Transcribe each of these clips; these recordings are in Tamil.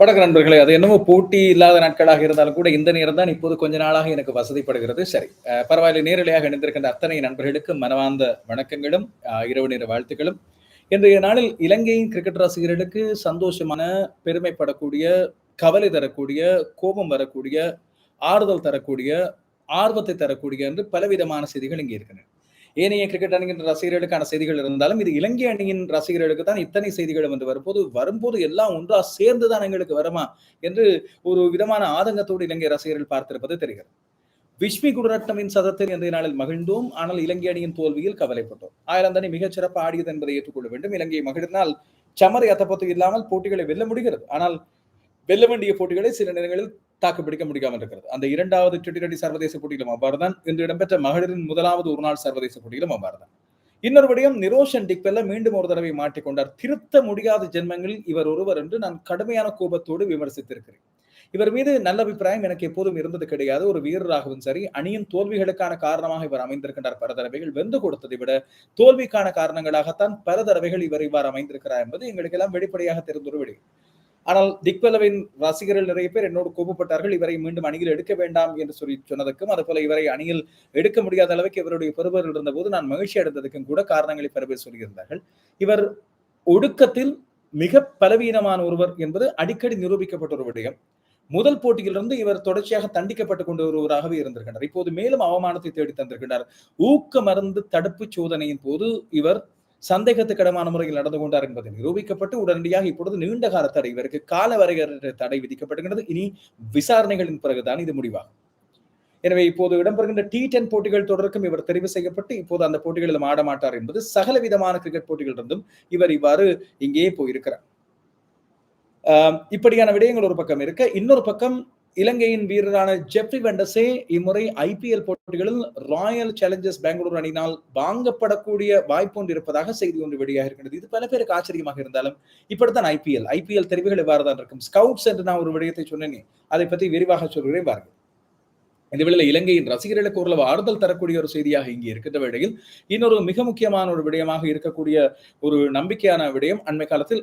வணக்க நண்பர்களே அது என்னமோ போட்டி இல்லாத நாட்களாக இருந்தாலும் கூட இந்த நேரம் தான் இப்போது கொஞ்ச நாளாக எனக்கு வசதிப்படுகிறது. சரி பரவாயில்லை நேரலையாக இணைந்திருக்கின்ற அத்தனை நண்பர்களுக்கு மனவார்ந்த வணக்கங்களும் இரவு நேர வாழ்த்துக்களும். இன்றைய நாளில் இலங்கையின் கிரிக்கெட் ரசிகர்களுக்கு சந்தோஷமான பெருமைப்படக்கூடிய கவலை தரக்கூடிய கோபம் வரக்கூடிய ஆறுதல் தரக்கூடிய ஆர்வத்தை தரக்கூடிய என்று பலவிதமான செய்திகள் இங்கே இருக்கின்றன. ஏனைய கிரிக்கெட் அணியின் ரசிகர்களுக்கான செய்திகள் இருந்தாலும் இது இலங்கை அணியின் ரசிகர்களுக்கு தான் இத்தனை செய்திகளும் வந்து வரும்போது வரும்போது எல்லாம் ஒன்றா சேர்ந்துதான் எங்களுக்கு வருமா என்று ஒரு விதமான ஆதங்கத்தோடு இலங்கை ரசிகர்கள் பார்த்திருப்பது தெரிகிறது. விஷ்மி குடரட்னமின் சதத்தில் இன்றைய நாளில் மகிழ்ந்தோம். ஆனால் இலங்கை அணியின் தோல்வியில் கவலைப்பட்டோம். ஆயிரம் அணி மிகச் சிறப்பு ஆடியது என்பதை ஏற்றுக்கொள்ள வேண்டும். இலங்கை மகிழ்ந்தால் சமரை அத்தப்பத்து இல்லாமல் போட்டிகளை வெல்ல முடிகிறது. ஆனால் வெல்ல வேண்டிய போட்டிகளை சில நேரங்களில் தாக்கு பிடிக்க முடியாமல் இருக்கிறது. அந்த இரண்டாவது டி டுவெண்டி சர்வதேச போட்டியிலும் அவ்வாறுதான். இன்று இடம்பெற்ற மகளிரின் முதலாவது ஒருநாள் சர்வதேச போட்டியிலும் அவ்வாறுதான். இன்னொரு விடயம் நிரோஷன் டிக்வெல்ல மீண்டும் ஒரு தடவை மாட்டிக்கொண்டார் திருத்த முடியாத ஜென்மங்களில் இவர் ஒருவர் என்று நான் கடுமையான கோபத்தோடு விமர்சித்திருக்கிறேன். இவர் மீது நல்ல அபிப்பிராயம் எனக்கு எப்போதும் இருந்தது கிடையாது. ஒரு வீரராகவும் சரி அணியின் தோல்விகளுக்கான காரணமாக இவர் அமைந்திருக்கின்றார் பல தடவைகள். வெந்து கொடுத்ததை விட தோல்விக்கான காரணங்களாகத்தான் பல தடவைகள் இவர் இவ்வாறு அமைந்திருக்கிறார் என்பது எங்களுக்கு எல்லாம் வெளிப்படையாக தெரிந்தொரு விடயம் ஆனால் திக்வலவின் ரசிகர்கள் நிறைய பேர் என்னோடு கோபப்பட்டார்கள் இவரை மீண்டும் அணியில் எடுக்க வேண்டாம் என்று சொல்லி சொன்னதுக்கும் அதுபோல இவரை அணியில் எடுக்க முடியாத அளவுக்கு இவருடைய பெறுபவர்கள் இருந்தபோது நான் மகிழ்ச்சி அடைந்ததுக்கும் கூட காரணங்களை பல பேர் சொல்லியிருந்தார்கள். இவர் ஒடுக்கத்தில் மிக பலவீனமான ஒருவர் என்பது அடிக்கடி நிரூபிக்கப்பட்ட ஒரு விடயம். முதல் போட்டியிலிருந்து இவர் தொடர்ச்சியாக தண்டிக்கப்பட்டு கொண்டு ஒருவராகவே இருந்திருக்கின்றார். இப்போது மேலும் அவமானத்தை தேடி தந்திருக்கின்றார். ஊக்க மருந்து தடுப்பு சோதனையின் போது இவர் சந்தேகத்துக்கிடமான முறையில் நடந்து கொண்டார் என்பது நிரூபிக்கப்பட்டு உடனடியாக இப்பொழுது நீண்ட கால தடை இவருக்கு கால வரையறை தடை விதிக்கப்படுகிறது இனி விசாரணைகளின் பிறகுதான் இது முடிவாகும். எனவே இப்போது இடம்பெறுகின்ற டி டென் போட்டிகள் தொடருக்கும் இவர் தெரிவு செய்யப்பட்டு இப்போது அந்த போட்டிகளிலும் ஆட மாட்டார் என்பது சகல விதமான கிரிக்கெட் போட்டிகளிலிருந்தும் இவர் இவ்வாறு இங்கே போயிருக்கிறார். இப்படியான விடயங்கள் ஒரு பக்கம் இருக்க இன்னொரு பக்கம் இலங்கையின் வீரரான ஜெப்ரி வெண்டசே இம்முறை ஐபிஎல் போட்டிகளில் ராயல் சேலஞ்சர்ஸ் பெங்களூர் அணியினால் வாங்கப்படக்கூடிய வாய்ப்பு ஒன்று இருப்பதாக செய்தி ஒன்று வெளியாக இருக்கிறது இது பல பேருக்கு ஆச்சரியமாக இருந்தாலும் இப்படித்தான் ஐபிஎல் ஐபிஎல் தெரிவுகள் இவ்வாறு தான் இருக்கும். ஸ்கவுட்ஸ் என்று நான் ஒரு விடயத்தை சொன்னேனே அதை பற்றி விரிவாக சொல்கிறேன். பாருங்கள் இந்த வேளையில் இலங்கையின் ரசிகர்களுக்கு ஓரளவு ஆறுதல் தரக்கூடிய ஒரு செய்தியாக இங்கே இருக்கின்ற வேளையில் இன்னொரு மிக முக்கியமான ஒரு விடயமாக இருக்கக்கூடிய ஒரு நம்பிக்கையான விடயம் அண்மை காலத்தில்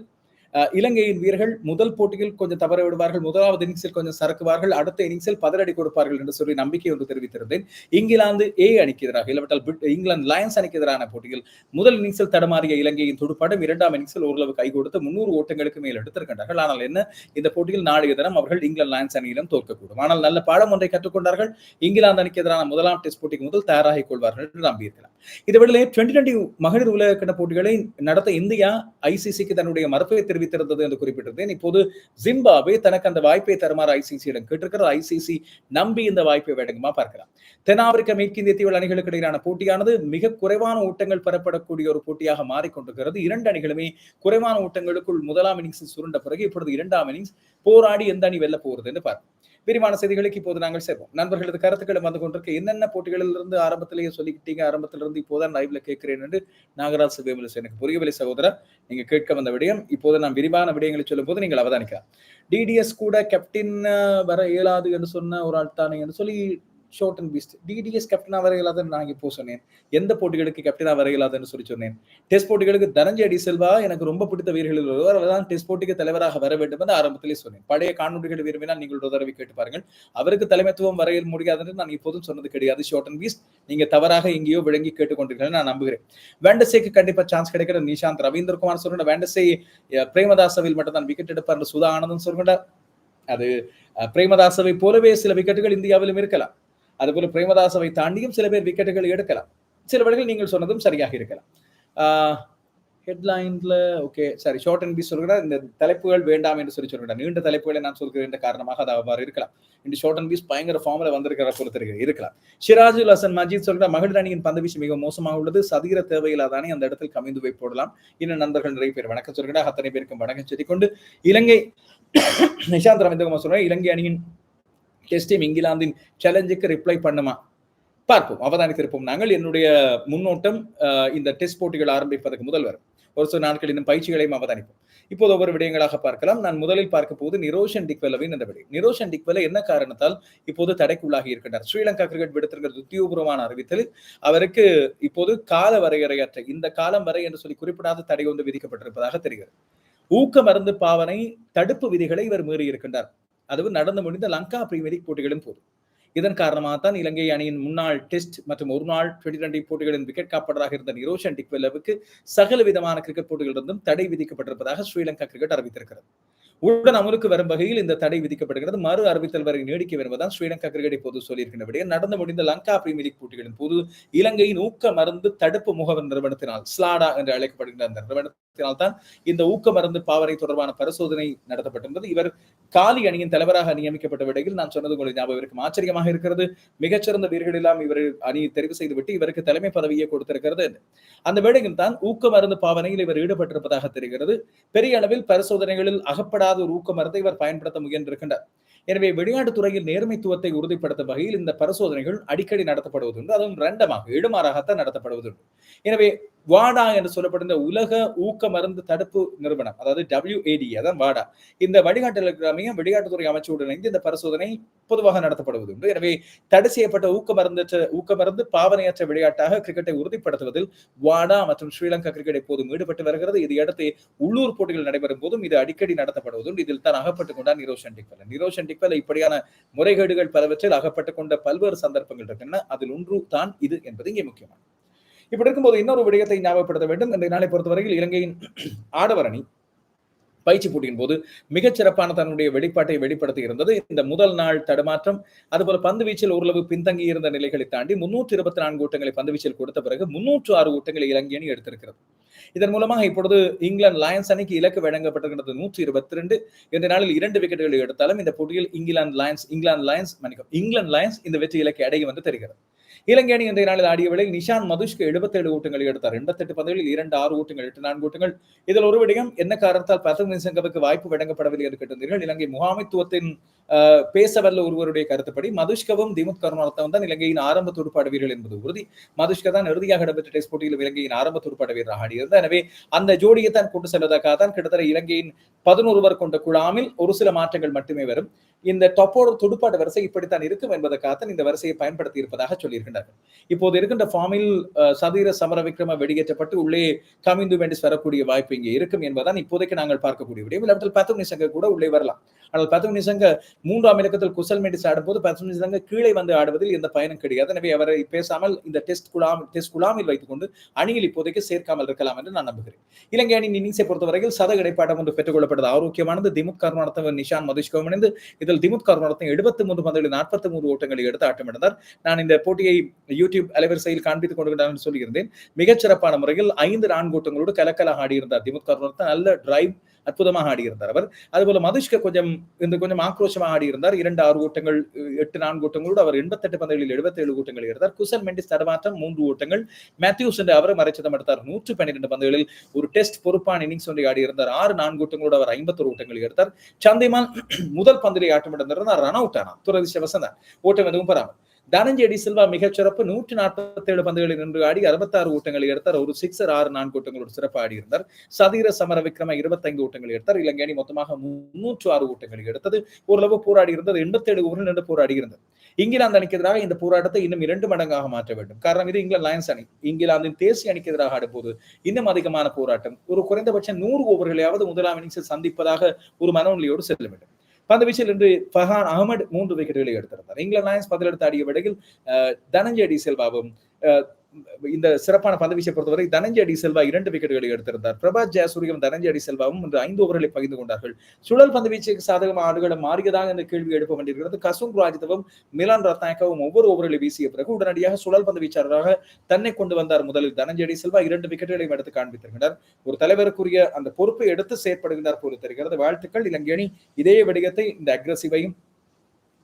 இலங்கையின் வீரர்கள் முதல் போட்டியில் கொஞ்சம் தவற விடுவார்கள். முதலாவது இன்னிங்ஸில் கொஞ்சம் சறுக்குவார்கள். அடுத்த இன்னிங்ஸில் பதறடி கொடுப்பார்கள் என்று சொல்லி நம்பிக்கை ஒன்று தெரிவித்திருந்தேன். இங்கிலாந்து ஏ அணிக்கு எதிராக இல்லாவிட்டால் இங்கிலாந்து லயன்ஸ் அணிக்கு எதிரான போட்டியில் முதல் இன்னிங்ஸில் தடமாறிய இலங்கையின் துடுப்பாட்டம் இரண்டாம் இன்னிங்ஸில் ஓரளவு கை கொடுத்து முன்னூறு ஓட்டங்களுக்கு மேல் எடுத்திருக்கின்றார்கள். ஆனால் என்ன இந்த போட்டியில் நாளைய தினம் அவர்கள் இங்கிலாந்து லயன்ஸ் அணியிலும் தோற்கக்கூடும். ஆனால் நல்ல பாடம் ஒன்றை கற்றுக்கொண்டார்கள். இங்கிலாந்து அணிக்கு எதிரான முதலாம் டெஸ்ட் போட்டிக்கு முதல் தயாராகிக் கொள்வார்கள் என்று நம்பியிருக்கலாம். இதுவரையிலே டுவெண்டி டுவெண்டி மகளிர் உலக போட்டிகளை நடத்த இந்தியா ஐசிசிக்கு தன்னுடைய மறுப்பை தெரிவித்திருந்தது என்று குறிப்பிட்டிருந்தேன். இப்போது ஜிம்பாவே தனக்கு அந்த வாய்ப்பை தருமாறு ஐசிசியிடம் கேட்டிருக்கிறது ஐசிசி நம்பி இந்த வாய்ப்பை வழங்குமா பார்க்கலாம் தென்னாப்பிரிக்க மேற்கிந்திய தீவு அணிகளுக்கு இடையிலான போட்டியானது மிக குறைவான ஓட்டங்கள் பெறப்படக்கூடிய ஒரு போட்டியாக மாறிக்கொண்டிருக்கிறது. இரண்டு அணிகளுமே குறைவான ஓட்டங்களுக்குள் முதலாம் இன்னிங்ஸ் சுருண்ட பிறகு இப்பொழுது இரண்டாம் இன்னிங்ஸ் போராடி எந்த அணி வெல்ல போகிறது என்று பார்ப்போம். விரிவான செய்திகளுக்கு இப்போது நாங்கள் சேர்வோம் நண்பர்களது கருத்துக்களும் வந்து கொண்டிருக்க என்னென்ன போட்டிகளில் இருந்து ஆரம்பத்திலேயே சொல்லிக்கிட்டீங்க? ஆரம்பத்திலிருந்து இப்போதான் லைவ்ல கேட்கிறேன் என்று நாகராஜ் வேமுலஸ் எனக்கு புரியவில்லை சகோதரர். நீங்க கேட்க வந்த விடயம் இப்போது நான் விரிவான விடயங்களை சொல்லும் போது நீங்கள் அவதானிக்கலாம். டிடிஎஸ் கூட கேப்டன் வர இயலாது என்று சொன்ன ஒரு ஆள் தானே என்று சொல்லி ஷோர்ட் அண்ட் பீஸ்ட் டிடிஎஸ் கேப்டனாக வர இயலாதுன்னு நான் இப்போ சொன்னேன். எந்த போட்டிகளுக்கு கேப்டனாக வர இயலாதுன்னு சொல்லி சொன்னேன். டெஸ்ட் போட்டிகளுக்கு தனஞ்சய் அடி செல்வா எனக்கு ரொம்ப பிடித்த வீரர்களில் ஒருவர் தான் டெஸ்ட் போட்டிக்கு தலைவராக வர வேண்டும் என்று ஆரம்பத்திலே சொன்னேன். பழைய காணொலிகள் விரும்பினால் நீங்கள் ஒரு தடவை கேட்டு பாருங்கள். அவருக்கு தலைமைத்துவம் வரைய முடியாது என்று நான் இப்போதும் சொன்னது கிடையாது. ஷோர்ட் அண்ட் பீஸ்ட் நீங்க தவறாக எங்கேயோ விளங்கி கேட்டுக்கொண்டிருக்கீர்கள் நான் நம்புகிறேன். வேண்டசேக்கு கண்டிப்பா சான்ஸ் கிடைக்கிற நிஷாந்த் ரவீந்திரகுமார் சொல்ற வேண்டசே பிரேமதாசவில் மட்டும் தான் விக்கெட் எடுப்பார் சுதா ஆனந்தன் சொல்கின்ற அது பிரேமதாசவை போலவே சில விக்கெட்டுகள் இந்தியாவிலும் இருக்கலாம். அதுபோல பிரேமதாசவை தாண்டியும் சில பேர் விக்கெட்டுகள் எடுக்கலாம். சில வழிகள் நீங்கள் சொன்னதும் சரியாக இருக்கலாம். ஹெட்லைன்ல ஓகே சாரி ஷார்ட் அண்ட் பி சொல்கிறார் இந்த தலைப்புகள் வேண்டாம் என்று சொல்லி சொல்கிறார் நீண்ட தலைப்புகளை நான் சொல்கிறேன் என்ற காரணமாக அது அவ்வாறு இருக்கலாம். இந்த ஷார்ட் அண்ட் பீஸ் பயங்கர ஃபார்ம்ல வந்திருக்கிற போல இருக்கலாம். ஷிராஜுல் ஹசன் மஜீத் சொல்கிற மகளிர் அணியின் பந்து வீச்சு மிக மோசமாக உள்ளது. சதீர தேவையில்லாதானே அந்த இடத்தில் கமிந்து போய் போடலாம். இன்னும் நண்பர்கள் நிறைய பேர் வணக்கம் சொல்கிறார் அத்தனை பேருக்கும் வணக்கம் சொல்லிக்கொண்டு இலங்கை நிஷாந்த் ரவிந்தகுமார் சொல்ற இலங்கை அணியின் டெஸ்ட் டீம் இங்கிலாந்தின் சேலஞ்சுக்கு ரிப்ளை பண்ணுமா? பார்ப்போம். அவதானித்திருப்போம் நாங்கள். என்னுடைய முன்னோட்டம் இந்த டெஸ்ட் போட்டிகள் ஆரம்பிப்பதற்கு முதல் வரும். ஒரு சில நாட்கள் இன்னும் பயிற்சிகளையும் அவதானிப்போம். இப்போது ஒவ்வொரு விடயங்களாக பார்க்கலாம். நான் முதலில் பார்க்க போது நிரோஷன் டிக்வெலவின் என்ற விடயம். நிரோஷன் டிக்வெல என்ன காரணத்தால் இப்போது தடைக்குள்ளாகி இருக்கின்றார்? ஸ்ரீலங்கா கிரிக்கெட் விடுத்திருக்கிற உத்தியோகபூர்வமான அறிவித்தல் அவருக்கு இப்போது கால வரையறையற்ற இந்த காலம் வரை என்று சொல்லி குறிப்பிடாத தடை ஒன்று விதிக்கப்பட்டிருப்பதாக தெரிகிறது. ஊக்க மருந்து பாவனை தடுப்பு விதிகளை இவர் மீறி இருக்கின்றார் அதுவும் நடந்து முடிந்த லங்கா பிரீமியர் லீக் போட்டிகளும் போதும். இதன் காரணமாக தான் இலங்கை அணியின் முன்னாள் டெஸ்ட் மற்றும் ஒரு நாள் டுவெண்டி டுவெண்டி போட்டிகளின் விக்கெட் காப்பாளராக இருந்த நிரோஷன் டிக்வெல்லவுக்கு சகல விதமான கிரிக்கெட் போட்டிகளிலிருந்தும் தடை விதிக்கப்பட்டிருப்பதாக ஸ்ரீலங்கா கிரிக்கெட் அறிவித்திருக்கிறது. உடன் அமலுக்கு வரும் வகையில் இந்த தடை விதிக்கப்படுகிறது. மறு அறிவித்தல் வரை நீடிக்க வருவதுதான் ஸ்ரீலங்கா கிரிக்கெட் இப்போது சொல்லியிருக்கின்றபடியே நடந்து முடிந்த லங்கா பிரீமியர் லீக் போட்டிகளின் போது இலங்கையின் ஊக்க மருந்து தடுப்பு முகவர் நிறுவனத்தினால் ஸ்லாடா என்று அழைக்கப்படுகின்ற அந்த நிறுவனத்தினால் தான் இந்த ஊக்க மருந்து பாவனை தொடர்பான பரிசோதனை நடத்தப்பட்டிருந்தது. இவர் காலி அணியின் தலைவராக நியமிக்கப்பட்ட விடையில் நான் சொன்னது உங்களுக்கு ஞாபகம் இருக்கும் ஆச்சரியமாக இருக்கிறது. மிகச்சிறந்த வீரர்கள் எல்லாம் இவர் அணி தெரிவு செய்துவிட்டு இவருக்கு தலைமை பதவியை கொடுத்திருக்கிறது. அந்த வேளையில் தான் ஊக்க மருந்து பாவனையில் இவர் ஈடுபட்டிருப்பதாக தெரிகிறது. பெரிய அளவில் பரிசோதனைகளில் அகப்படாத ஒரு ஊக்க மருந்தை இவர் பயன்படுத்த முயன்றிருக்கின்றார். எனவே வெளிநாட்டு துறையில் நேர்மைத்துவத்தை உறுதிப்படுத்தும் வகையில் இந்த பரிசோதனைகள் அடிக்கடி நடத்தப்படுவதுண்டு. அதுவும் ரெண்டமாக இடுமாறாகத்தான் நடத்தப்படுவதுண்டு. எனவே வாடா என்று சொல்லப்படுகிற உலக ஊக்க மருந்து தடுப்பு நிறுவனம் அதாவது டபிள்யூஏடி அதான் வாடா. இந்த வழிகாட்டலுக்கு அமையும் வெளிநாட்டுத்துறை அமைச்சருடன் இணைந்து இந்த பரிசோதனை பொதுவாக நடத்தப்படுவது உண்டு. எனவே தடை செய்யப்பட்ட ஊக்க மருந்தற்ற ஊக்க மருந்து பாவனையற்ற விளையாட்டாக கிரிக்கெட்டை உறுதிப்படுத்துவதில் வாடா மற்றும் ஸ்ரீலங்கா கிரிக்கெட் எப்போதும் ஈடுபட்டு வருகிறது. இதையடுத்து உள்ளூர் போட்டிகள் நடைபெறும் போதும் இது அடிக்கடி நடத்தப்படுவதும் இதில் தான் அகப்பட்டுக் கொண்டார் நிரோஷன் டிக்வல் நிரோஷன் டிக்வல் இப்படியான முறைகேடுகள் பலவற்றில் அகப்பட்டுக் கொண்ட பல்வேறு சந்தர்ப்பங்கள் இருக்கின்றன. அதில் ஒன்று தான் இது என்பது இங்கே முக்கியமானது. இப்படி இருக்கும்போது இன்னொரு விடயத்தை ஞாபகப்படுத்த வேண்டும். இந்த நாளை பொறுத்தவரையில் இலங்கையின் ஆடவர் அணி பயிற்சி போட்டியின் போது மிகச்சிறப்பான தன்னுடைய வெளிப்பாட்டை வெளிப்படுத்தி இருந்தது. இந்த முதல் நாள் தடுமாற்றம் அதுபோல பந்து வீச்சில் ஓரளவு பின்தங்கி இருந்த நிலைகளை தாண்டி முன்னூற்றி இருபத்தி நான்கு ஓட்டங்களை பந்து வீச்சில் கொடுத்த பிறகு முன்னூற்று ஆறு ஓட்டங்களை இலங்கை அணி எடுத்திருக்கிறது. இதன் மூலமாக இப்பொழுது இங்கிலாந்து லயன்ஸ் அணிக்கு இலக்கு வழங்கப்பட்டிருக்கிறது நூற்றி இருபத்தி ரெண்டு. இந்த நாளில் இரண்டு விக்கெட்டுகளை எடுத்தாலும் இந்த போட்டியில் இங்கிலாந்து லயன்ஸ் இங்கிலாந்து லயன்ஸ் மன்னிக்கும் இங்கிலாந்து லயன்ஸ் இந்த வெற்றி இலக்கை அடைய வந்து தெரிகிறது. இலங்கை அணி இன்றைய நாளில் ஆடிய வேளை நிஷான் மதுஷ்க்கு எழுபத்தேழு ஓட்டங்களை எடுத்தார். எண்பத்தெட்டு பந்துகளில் இரண்டு ஆறு ஓட்டங்கள் எட்டு நான்கு ஓட்டங்கள் இதில் ஒரு விடயம் என்ன காரணத்தால் பத்து சங்கவுக்கு வாய்ப்பு வழங்கப்படவில்லை என்று கேட்டிருந்தீர்கள்? இலங்கை முகாமைத்துவத்தின் பேச வல்ல ஒருவருடைய கருத்துப்படி மதுஷ்கவும் திமுத் கருணாரத்தவும் தான் இலங்கையின் ஆரம்ப துடுப்பாட வீரர்கள் என்பது உறுதி. மதுஷ்க தான் இறுதியாக இடம்பெற்ற டெஸ்ட் போட்டியில் இலங்கையின் ஆரம்ப துடுப்பாட வீரராக ஆடியிருந்தார். எனவே அந்த ஜோடியை தான் கொண்டு செல்வதற்காக தான் கிட்டத்தட்ட இலங்கையின் பதினொருவர் கொண்ட குழாமில் ஒரு சில மாற்றங்கள் மட்டுமே வரும். இந்த டொப்போட துடுப்பாட்ட வரிசை இப்படித்தான் இருக்கும் என்பதற்காகத்தான் இந்த வரிசையை பயன்படுத்தி இருப்பதாக சொல்லியிருக்கின்றார்கள். இப்போது இருக்கின்ற ஃபார்மில் சதீர சமர விக்ரம வெடியேற்றப்பட்டு உள்ளே கமிந்து வேண்டி வரக்கூடிய வாய்ப்பு இங்கே இருக்கும் என்பதுதான் இப்போதைக்கு நாங்கள் பார்க்கக்கூடிய விடயம். இல்லாவிட்டால் பத்து நிசங்க கூட உள்ளே வரலாம். ஆனால் பத்து நிசங்க மூன்றாம் இலக்கத்தில் குசல் மெடிஸ் ஆடும்போது பத்து நிசங்க கீழே வந்து ஆடுவதில் எந்த பயனும் கிடையாது. எனவே அவரை பேசாமல் இந்த டெஸ்ட் குழாம் டெஸ்ட் குழாமில் வைத்துக் கொண்டு அணியில் இப்போதைக்கு சேர்க்காமல் இருக்கலாம் என்று நான் நம்புகிறேன். இலங்கை அணி இன்னிங்ஸை பொறுத்தவரையில் சத இடைப்பாட்டம் ஒன்று பெற்றுக்கொள்ளப்பட்டது. ஆரோக்கியமானது திமுத் கருணார்த்தவன் நிஷான் மதுஷ்கவும் இணைந்து இதில் திமுத் கருணார்த்தம் எழுபத்தி மூன்று பந்துகளில் நாற்பத்தி மூன்று ஓட்டங்களை எடுத்து ஆட்டமிழந்தார். நான் இந்த போட்டியை யூடியூப் அலைவரிசையில் காண்பித்துக் கொண்டிருக்கிறார் சொல்லியிருந்தேன். மிகச்சிறப்பான முறையில் ஐந்து நான்கு ஓட்டங்களோடு கலக்கலாக ஆடியிருந்தார் திமுத் கருணார்த்தம் நல்ல டிரைவ் அற்புதமாக ஆடியிருந்தார் அவர். அதுபோல மதுஷ்க கொஞ்சம் இந்த கொஞ்சம் ஆக்ரோஷமாக ஆடியிருந்தார். இரண்டு ஆறு ஓட்டங்கள் எட்டு நான்கு ஓட்டங்களோடு அவர் எண்பத்தெட்டு பந்துகளில் எழுபத்தி ஏழு ஓட்டங்கள் எடுத்தார். குசன் மெண்டிஸ் தடமாற்றம் மூன்று ஓட்டங்கள். மேத்யூஸ் என்று அவர் மறைச்சதம் எடுத்தார் நூற்று பன்னிரண்டு பந்துகளில் ஒரு டெஸ்ட் பொறுப்பான இன்னிங்ஸ் ஒன்றை ஆடியிருந்தார். ஆறு நான்கு ஓட்டங்களோடு அவர் ஐம்பத்தொரு ஓட்டங்கள் எடுத்தார். சந்திமால் முதல் பந்திலே ஆட்டம் எடுத்திருந்தார் ரன் அவுட் ஆனார் துரதிருஷ்டவசம் தான் ஓட்டம் எதுவும் பெறாமல். தனஞ்செடி சில்வா மிகச்சிறப்பு நூற்றி நாற்பத்தி ஏழு பந்துகளில் நின்று ஆடி அறுபத்தாறு ஓட்டங்களை எடுத்தார். ஒரு சிக்ஸர் ஆறு நான்கு ஓட்டங்களோடு சிறப்பு ஆடி இருந்தார். சதீர சமர விக்ரம இருபத்தைந்து ஓட்டங்களை எடுத்தார். இலங்கை அணி மொத்தமாக முன்னூற்று ஆறு ஓட்டங்களை எடுத்தது. ஓரளவு போராடி இருந்தது. எண்பத்தி ஏழு ஓவரில் நின்று போராடி இருந்தது. இங்கிலாந்து அணிக்கு எதிராக இந்த போராட்டத்தை இன்னும் இரண்டு மடங்காக மாற்ற வேண்டும். காரணம் இது இங்கிலாந்து லயன்ஸ் அணி. இங்கிலாந்தின் தேசிய அணிக்கு எதிராக ஆடும்போது இன்னும் அதிகமான போராட்டம். ஒரு குறைந்தபட்சம் நூறு ஓவர்களையாவது முதலாம் இன்னிங்ஸில் சந்திப்பதாக ஒரு மனநிலையோடு செல்ல வேண்டும். பந்து வீச்சில் இன்று ஃபஹான் அகமது மூன்று விக்கெட்டுகளை எடுத்திருந்தார். இங்கிலாந்து லயன்ஸ் பதிலெடுத்து அடிய விடையில் தனஞ்சய டி செல்வாவும் இந்த சிறப்பான பந்து வீச்சை பொறுத்தவரை தனஞ்சய அடி செல்வா இரண்டு விக்கெட்டுகளை எடுத்திருந்தார். பிரபாத் ஜெயசூரியம் தனஞ்சய அடி செல்வாவும் இன்று ஐந்து ஓவர்களை பகிர்ந்து கொண்டார்கள். சுழல் பந்து வீச்சுக்கு சாதகமான ஆடுகளை மாறியதாக இந்த கேள்வி எழுப்ப வேண்டியிருக்கிறது. கசும் ராஜிதவும் மிலான் ரத்னாக்கவும் ஒவ்வொரு ஓவர்களை வீசிய பிறகு உடனடியாக சுழல் பந்து வீச்சாளராக தன்னை கொண்டு வந்தார் முதலில் தனஞ்சய அடி செல்வா இரண்டு விக்கெட்டுகளையும் எடுத்து காண்பித்திருக்கிறார். ஒரு தலைவருக்குரிய அந்த பொறுப்பை எடுத்து செயற்படுகிறார் போல தெரிகிறது. வாழ்த்துக்கள் இலங்கை அணி இதே விடயத்தை இந்த அக்ரஸிவையும்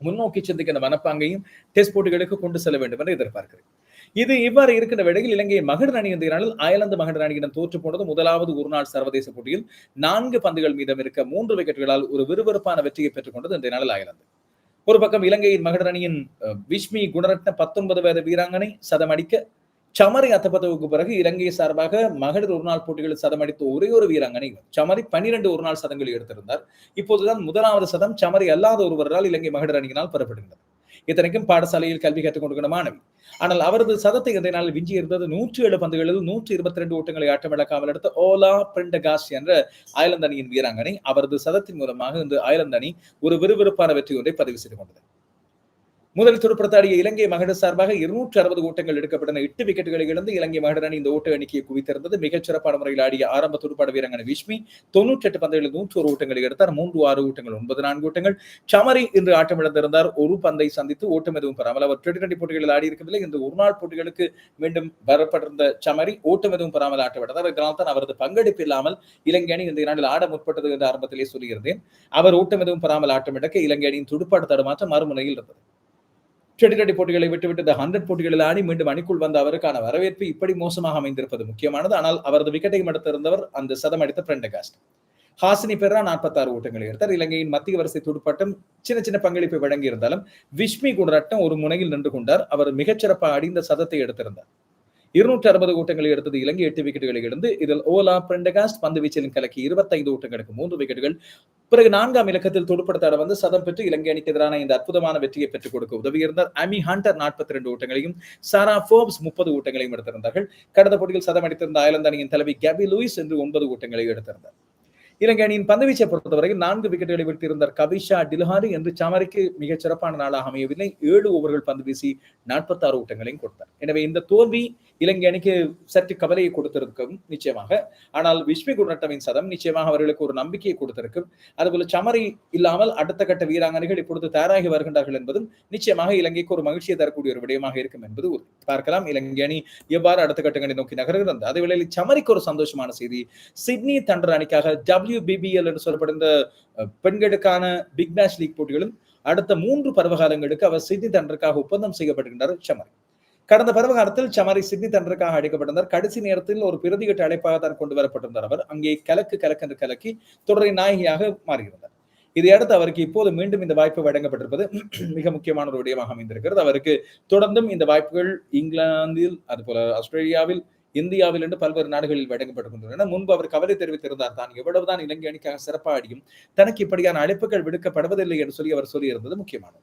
முன்னோக்கி சிந்திக்கிற மனப்பாங்கையும் டெஸ்ட் போட்டிகளுக்கு கொண்டு செல்ல வேண்டும் என்று எதிர்பார்க்கிறேன். இது இவ்வாறு இருக்கின்ற வேளையில் இலங்கை மகளிர் அணி இந்த நாளில் அயர்லாந்து மகளிர் அணியிடம் தோற்று போனது முதலாவது ஒருநாள் சர்வதேச போட்டியில் நான்கு பந்துகள் மீதம் இருக்க மூன்று விக்கெட்டுகளால் ஒரு விறுவிறுப்பான வெற்றியை பெற்றுக் கொண்டது இந்த நாளில் அயர்லாந்து. ஒரு பக்கம் இலங்கையின் மகளிர் அணியின் விஷ்மி குணரட்ன பத்தொன்பது வயது வீராங்கனை சதம் அடிக்க சமரி அத்தப்பதவுக்கு பிறகு இலங்கை சார்பாக மகளிர் ஒருநாள் போட்டிகளில் சதம் அடித்த ஒரே ஒரு வீராங்கனை சமரி பனிரெண்டு ஒரு நாள் எடுத்திருந்தார். இப்போதுதான் முதலாவது சதம் சமரி அல்லாத ஒருவரால் இலங்கை மகளிர் அணியினால் பெறப்படுகிறது இத்தனைக்கும் பாடசாலையில் கல்வி கற்றுக் கொண்டிருக்கிற மாணவி. ஆனால் அவரது சதத்தை இன்றைய நாளில் விஞ்சி இருந்தது நூற்றி ஏழு பந்துகளில் நூற்றி இருபத்தி ரெண்டு ஓட்டங்களை ஆட்டமிழக்காமல் எடுத்த ஓலா பிரெண்டகாஸ் என்ற அயர்லாந்து அணியின் வீராங்கனை அவரது சதத்தின் மூலமாக இந்த அயர்லாந்து அணி ஒரு விறுவிறுப்பான வெற்றி ஒன்றை பதிவு செய்து கொண்டது. முதல் துடுப்படுத்தாடிய இலங்கை மகளிர் சார்பாக இருநூற்று அறுபது ஓட்டங்கள் எடுக்கப்பட்டன. எட்டு விக்கெட்டுகளை இழந்து இலங்கை மகளிர் அணி இந்த ஓட்ட எண்ணிக்கையை குவித்திருந்தது. மிகச் சிறப்பான முறையில் ஆடிய ஆரம்ப துடுப்பாட வீராங்கனை விஷ்மி தொன்னூற்றி எட்டு பந்துகளில் நூற்று ஒரு ஓட்டங்களை எடுத்தார். மூன்று ஆறு ஓட்டங்கள் ஒன்பது நான்கு ஓட்டங்கள். சமரி இன்று ஆட்டம் இழந்திருந்தார். ஒரு பந்தை சந்தித்து ஓட்டம் எதுவும் பெறாமல் அவர் டுவெண்டி டுவெண்டி போட்டிகளில் ஆடி இருக்கவில்லை இந்த ஒருநாள் போட்டிகளுக்கு மீண்டும் வரப்பட்டிருந்த சமரி ஓட்டம் எதுவும் பெறாமல் ஆட்டப்பட்டதார் இதனால் தான் அவரது பங்கெடுப்பு இல்லாமல் இலங்கை அணி இந்த நாளில் ஆட முற்பட்டது என்று ஆரம்பத்திலே சொல்லியிருந்தேன். அவர் ஓட்டம் எதுவும் பெறாமல் ஆட்டமிடக்க இலங்கை அணியின் துடுப்பாட்ட தடுமாற்றம் மறுமுனையில் இருந்தது. டுவெண்டி போட்டிகளை விட்டுவிட்டு இந்த ஹண்ட்ரட் போட்டிகளில் ஆடி மீண்டும் அணிக்குள் வந்த அவருக்கான வரவேற்பு இப்படி மோசமாக அமைந்திருப்பது முக்கியமானது. ஆனால் அவரது விக்கெட்டையும் எடுத்திருந்தவர் அந்த சதம் அடித்த பிரண்டகாஸ்ட் ஹாசினி பெரா நாற்பத்தாறு ஓட்டங்களை எடுத்தார். இலங்கையின் மத்திய வரிசை துடுப்பாட்டம் சின்ன சின்ன பங்களிப்பை வழங்கி இருந்தாலும் விஷ்மி குணரட்டம் ஒரு முனையில் நின்று கொண்டார். அவர் மிகச்சிறப்பாக அடிந்த சதத்தை எடுத்திருந்தார். இருநூற்றி அறுபது ஓட்டங்களை எடுத்தது இலங்கை எட்டு விக்கெட்டுகளை இழந்து இதில் ஓலா பிரண்டகாஸ்ட் பந்து வீச்சிலும் கலக்கி இருபத்தைந்து ஓட்டங்களுக்கு மூன்று விக்கெட்டுகள் பிறகு நான்காம் இலக்கத்தில் தொடுப்படுத்தாட வந்து சதம் பெற்று இலங்கை அணிக்கு எதிரான இந்த அற்புதமான வெற்றியை பெற்றுக் கொடுக்க உதவியிருந்தார். அமி ஹண்டர் நாற்பத்தி ரெண்டு ஓட்டங்களையும் சாரா போப்ஸ் முப்பது ஓட்டங்களையும் எடுத்திருந்தார்கள். கடந்த போட்டியில் சதம் அடித்திருந்த அயர்லாந்து அணியின் தலைவி கேபி லூயிஸ் என்று ஒன்பது ஓட்டங்களை எடுத்திருந்தார். இலங்கை அணியின் பந்துவீச்சை பொறுத்தவரையில் நான்கு விக்கெட்டுகளை வீழ்த்தியிருந்தார் கவிஷா டில்ஹாரி என்று சமரிக்கு மிகச் சிறப்பான நாளாக அமையவில்லை. ஏழு ஓவர்கள் பந்து வீசி நாற்பத்தாறு ஓட்டங்களையும் கொடுத்தார். எனவே இந்த தோல்வி இலங்கை அணிக்கு சற்று கவலையை கொடுத்திருக்கும் நிச்சயமாக. ஆனால் விஷ்மி குணட்டவின் சதம் நிச்சயமாக அவர்களுக்கு ஒரு நம்பிக்கையை கொடுத்திருக்கும். அதுபோல சமரி இல்லாமல் அடுத்த கட்ட வீராங்கனைகள் இப்பொழுது தயாராகி வருகின்றார்கள் என்பதும் நிச்சயமாக இலங்கைக்கு ஒரு மகிழ்ச்சியை தரக்கூடிய ஒரு விடயமாக இருக்கும் என்பது பார்க்கலாம் இலங்கை அணி எவ்வாறு அடுத்த கட்டங்களை நோக்கி நகர்கிறது? அதே வேளையில் சமரிக்கு ஒரு சந்தோஷமான செய்தி. சிட்னி தண்டர் அணிக்காக டபிள்யூ பிபிஎல் என்று இந்த பெண்களுக்கான பிக் மேட்ச் லீக் போட்டிகளும் அடுத்த மூன்று பருவகாலங்களுக்கு அவர் சிட்னி தண்டருக்காக ஒப்பந்தம் செய்யப்படுகின்றார் சமரி கடந்த பருவகாலத்தில் சமரி சிட்னி தண்டருக்காக அழைக்கப்பட்டிருந்தார். கடைசி நேரத்தில் ஒரு பிரதிகட்ட அழைப்பாக தான் கொண்டு வரப்பட்டிருந்தார் அவர். அங்கே கலக்கு கலக்கென்று கலக்கி தொடரின் நாயகியாக மாறியிருந்தார். இதையடுத்து அவருக்கு இப்போது மீண்டும் இந்த வாய்ப்பு வழங்கப்பட்டிருப்பது மிக முக்கியமான ஒரு விடயமாக அமைந்திருக்கிறது. அவருக்கு தொடர்ந்தும் இந்த வாய்ப்புகள் இங்கிலாந்தில் அதுபோல ஆஸ்திரேலியாவில் இந்தியாவில் பல்வேறு நாடுகளில் வழங்கப்பட்டுக் முன்பு அவர் கவலை தெரிவித்திருந்தார் தான் எவ்வளவுதான் இலங்கை அணிக்காக சிறப்பாக அடியும் தனக்கு இப்படியான அழைப்புகள் விடுக்கப்படுவதில்லை என்று சொல்லி அவர் சொல்லியிருந்தது முக்கியமானது.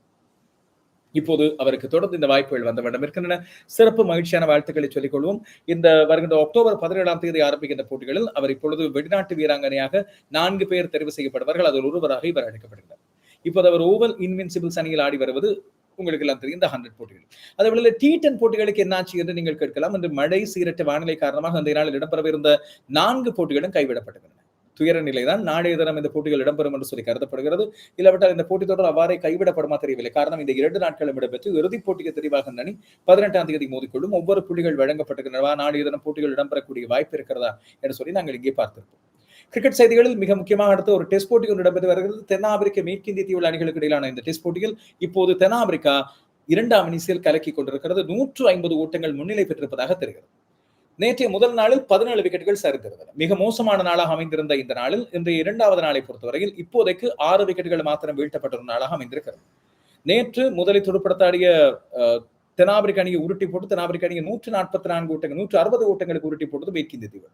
இப்போது அவருக்கு தொடர்ந்து இந்த வாய்ப்புகள் வந்த இருக்கின்றன. சிறப்பு மகிழ்ச்சியான வாழ்த்துக்களை சொல்லிக் கொள்வோம். இந்த வருகின்ற அக்டோபர் பதினேழாம் தேதி ஆரம்பிக்கின்ற போட்டிகளில் அவர் இப்பொழுது வெளிநாட்டு வீராங்கனையாக நான்கு பேர் தெரிவு செய்யப்படுவார்கள். அதில் ஒருவராக இவர் அழைக்கப்படுகிறார். இப்போது அவர் ஓவல் இன்வின்சிபிள்ஸ் அணியில் ஆடி வருவது உங்களுக்கு எல்லாம் தெரியும் இந்த ஹண்ட்ரட் போட்டிகள். அதேபோல டி டென் போட்டிகளுக்கு என்னாச்சு என்று நீங்கள் கேட்கலாம். என்று மழை சீரற்ற வானிலை காரணமாக அந்த நாளில் இடம்பெறவிருந்த நான்கு போட்டிகளும் கைவிடப்பட்டுள்ளன துயர நிலைதான் நாளைய தினம் இந்த போட்டிகள் இடம்பெறும் என்று சொல்லி கருதப்படுகிறது. இல்லாவிட்டால் இந்த போட்டி தொடர் அவ்வாறே கைவிடப்படுமா தெரியவில்லை. காரணம் இந்த இரண்டு நாட்களும் இடம்பெற்று இறுதிப் போட்டிக்கு தெரிவாக அணி பதினெட்டாம் தேதி மோதிக்கொள்ளும் ஒவ்வொரு புள்ளிகள் வழங்கப்பட்டிருக்கிறவா நாளைய தினம் போட்டிகள் இடம்பெறக்கூடிய வாய்ப்பு இருக்கிறதா? என்று சொல்லி நாங்கள் இங்கே பார்த்திருப்போம். கிரிக்கெட் செய்திகளில் மிக முக்கியமாக அடுத்த ஒரு டெஸ்ட் போட்டி ஒன்று இடம்பெற்று வருகிறது. தென்னாப்பிரிக்க மேற்கிந்திய தீவு அணிகளுக்கு இடையிலான இந்த டெஸ்ட் போட்டியில் இப்போது தென்னாப்பிரிக்கா இரண்டாம் இனிசியில் கலக்கி கொண்டிருக்கிறது. நூற்று ஐம்பது ஓட்டங்கள் முன்னிலை பெற்றிருப்பதாக தெரிகிறது. நேற்றைய முதல் நாளில் பதினேழு விக்கெட்டுகள் சரிந்திருந்தன மிக மோசமான நாளாக அமைந்திருந்த இந்த நாளில் இன்றைய இரண்டாவது நாளை பொறுத்தவரையில் இப்போதைக்கு ஆறு விக்கெட்டுகள் மாத்திரம் வீழ்த்தப்பட்ட ஒரு நாளாக அமைந்திருக்கிறது. நேற்று முதலில் துடுப்படுத்தாடிய தென்னாப்பிரிக்க அணியை உருட்டி போட்டு தென்னாப்பிரிக்க அணியை நூற்று நாற்பத்தி நான்கு ஓட்டங்கள் நூற்று அறுபது ஓட்டங்களுக்கு உருட்டி போட்டது மேற்கிந்திய தீவு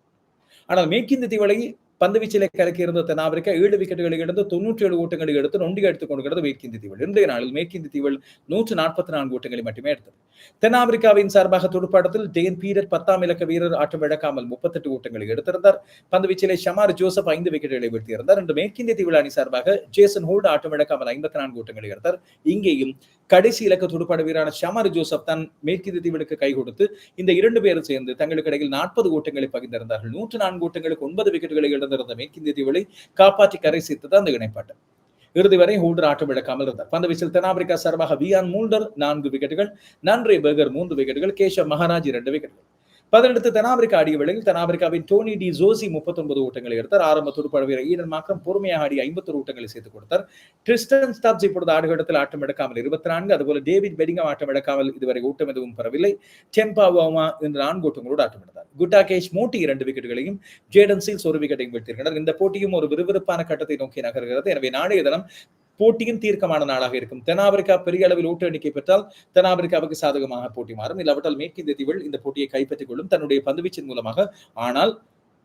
ஆனால் மேற்கிந்திய தீவலை பந்து வீச்சிலே கலக்கி இருந்த தென்னாப்பிரிக்கா ஏழு விக்கெட்டுகளை இழந்து தொன்னூற்றி ஏழு ஓட்டங்களை எடுத்து நொண்டி எடுத்துக் கொண்டிருக்கிறது மேற்கிந்திய தீவல். இன்றைய நாளில் மேற்கிந்திய தீவல் நூற்று நாற்பத்தி நான்கு ஓட்டங்களை மட்டுமே எடுத்தது. தென்னாப்பிரிக்காவின் சார்பாக துடுப்பாட்டத்தில் டேன் பீரர் பத்தாம் இலக்க வீரர் ஆட்டம் இழக்காமல் முப்பத்தெட்டு ஓட்டங்களை எடுத்திருந்தார். பந்து வீச்சிலே ஷமார் ஜோசப் ஐந்து விக்கெட்டுகளை வீழ்த்தியிருந்தார். இன்று மேற்கிந்திய தீவிர அணி சார்பாக ஜேசன் ஹோல்டு ஆட்டம் இழக்காமல் ஐம்பத்தி நான்கு ஓட்டங்களை எடுத்தார். இங்கேயும் கடைசி இலக்க துடுப்பாட வீரான ஷமார் ஜோசப் தான் மேற்கிந்திய தீவிற்கு கை கொடுத்து இந்த இரண்டு பேரும் சேர்ந்து தங்களுக்கு இடையில் நாற்பது ஓட்டங்களை பகிர்ந்திருந்தார்கள். நூற்று நான்கு ஓட்டங்களுக்கு ஒன்பது விக்கெட்டுகளை இழந்திருந்த மேற்கிந்திய தீவுகளை காப்பாற்றி கரை சேர்த்தது அந்த இணைப்பாட்டம். இறுதி வரை ஹோல்டர் ஆட்டம் இழக்காமல் இருந்தார். பந்து வீச்சில் தென்னாப்பிரிக்கா சார்பாக வியான் மூல்டர் நான்கு விக்கெட்டுகள் நன்றி பெர்கர் மூன்று விக்கெட்டுகள் கேஷவ் மகாராஜ் இரண்டு விக்கெட்டுகள். பதினெடுத்து தென்னாப்பிரிக்கா ஆடிய வேளையில் தென்னாப்பிரிக்காவின் டோனி டி ஜோசி முப்பத்தொன்பது ஓட்டங்களை எடுத்தார். ஆரம்ப துடுப்பாட வீரர் ஈடன் மாக்கம் பொறுமையாக ஆடி ஐம்பத்தொரு ஓட்டங்களை சேர்த்துக் கொடுத்தார். டிரிஸ்டன் ஸ்டாப்ஸ் இப்பொழுது ஆடுகளத்தில் ஆட்டம் எடுக்காமல் இருபத்தி நான்கு அதுபோல டேவிட் பெடிங்கம் ஆட்டம் எடுக்காமல் இதுவரை ஓட்டம் எதுவும் பெறவில்லை. டெம்பாவோமா இந்த நான்கு ஓட்டங்களோடு ஆட்டம் எடுத்தார். குட்டாகேஷ் மூட்டி இரண்டு விக்கெட்டுகளையும் ஜேடன் சீல்ஸ் ஒரு விக்கெட்டையும் வீழ்த்தியிருக்கிறார். இந்த போட்டியும் ஒரு விறுவிறுப்பான கட்டத்தை நோக்கி நகர்கிறது. எனவே நாளைய தினம் போட்டியின் தீர்க்கமான நாளாக இருக்கும். தென்னாப்பிரிக்கா பெரிய அளவில் ஓட்டு எண்ணிக்கை பெற்றால் தென்னாப்பிரிக்காவுக்கு சாதகமாக போட்டி மாறும். இல்லாவிட்டால் மேற்கிந்திய தீவில் இந்த போட்டியை கைப்பற்றிக் கொள்ளும் தன்னுடைய பந்துவீச்சின் மூலமாக. ஆனால்